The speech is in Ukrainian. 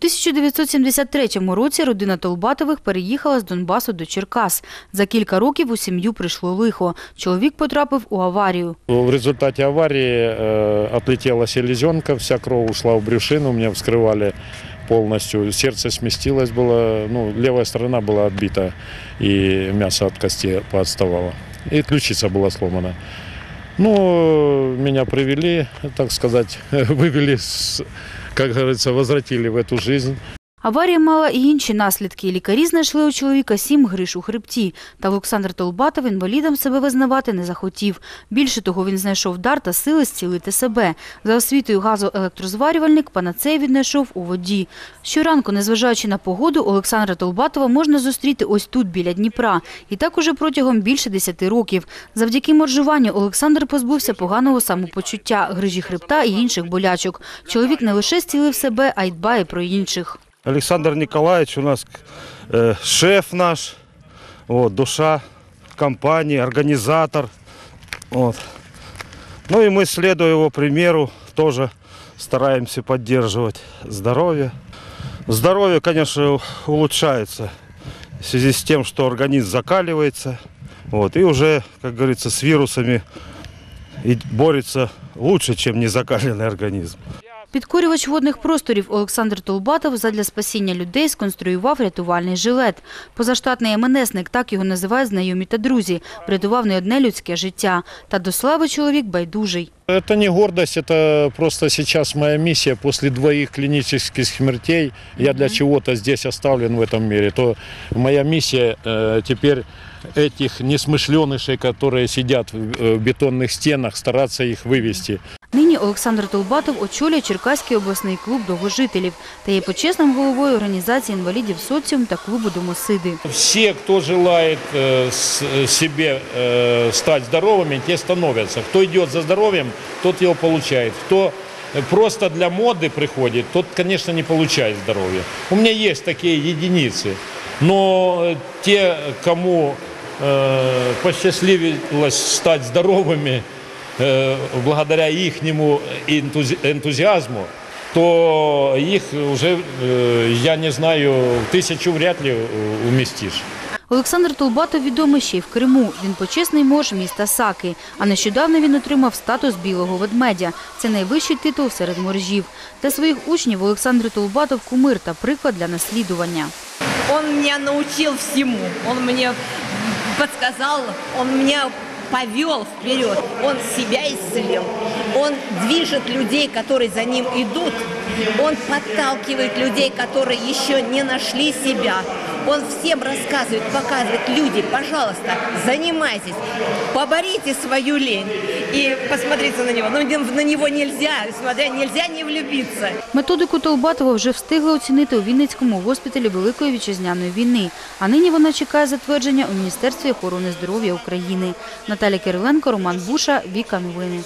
У 1973 році родина Толбатових переїхала з Донбасу до Черкас. За кілька років у сім'ю прийшло лихо. Чоловік потрапив у аварію. В результате аварии э, отлетела селезенка, вся кровь ушла в брюшину, меня вскрывали полностью, сердце сместилось было, ну, левая сторона была отбита, и мясо от кости поотставало, и ключица была сломана. Ну, меня привели, так сказать, вывели, как говорится, возвратили в эту жизнь. Аварія мала і інші наслідки. Лікарі знайшли у чоловіка сім гриш у хребті. Та Олександр Толбатов інвалідом себе визнавати не захотів. Більше того, він знайшов дар та сили зцілити себе. За освітою газоелектрозварювальник панацею віднайшов у воді. Щоранку, незважаючи на погоду, Олександра Толбатова можна зустріти ось тут, біля Дніпра. І так уже протягом більше десяти років. Завдяки моржуванню Олександр позбувся поганого самопочуття, грижі хребта і інших болячок. Чоловік не лише зцілив себе, а й дбає про інших. Александр Николаевич у нас э, шеф наш, вот, душа компании, организатор. Вот. Ну и мы, следуя его примеру, тоже стараемся поддерживать здоровье. Здоровье, конечно, улучшается в связи с тем, что организм закаливается. Вот, и уже, как говорится, с вирусами и борется лучше, чем незакаленный организм. Підкорювач водних просторів Олександр Толбатов задля спасіння людей сконструював рятувальний жилет. Позаштатний МНСник, так його називають знайомі та друзі, врятував не одне людське життя. Та до слави чоловік байдужий. Это не гордость, это просто сейчас моя миссия. После двоих клинических смертей я для чего-то здесь оставлен в этом мире. То моя миссия э, теперь этих несмышленышей, которые сидят в э, в бетонных стенах, стараться их вывести. Нині Олександр Толбатов очолює Черкаський обласний клуб довгожителів та є почесним головою організації інвалідів соціум та клубу Домосиди. Все, кто желает э, с- э, себе э, стать здоровыми, те становятся. Кто идет за здоровьем, тот его получает. Кто э, просто для моды приходит, тот, конечно, не получает здоровье. У меня есть такие единицы. Но э, те, кому э, посчастливилось стать здоровыми э, благодаря ихнему энтузи- энтузиазму, то их уже, э, я не знаю, в тысячу вряд ли э, уместишь. Олександр Толбатов відомий ще й в Криму. Він почесний мож міста Саки. А нещодавно він отримав статус білого ведмедя. Це найвищий титул серед моржів. Для своїх учнів Олександр Толбатов кумир та приклад для наслідування. Он меня научил всему. Он мне подсказал, он меня повел вперед. Он себя исцелил. Он движет людей, которые за ним идут. Он подталкивает людей, которые еще не нашли себя. Он всем рассказывает, показывает, люди, пожалуйста, занимайтесь, поборите свою лень. И посмотрите на него. Ну, на него нельзя, смотря, нельзя не влюбиться. Методику Толбатова вже встигли оцінити у Вінницькому госпіталі Великої вітчизняної війни. А нині вона чекає затвердження у Міністерстві охорони здоров'я України. Наталя Кириленко, Роман Буша, Віка Новини.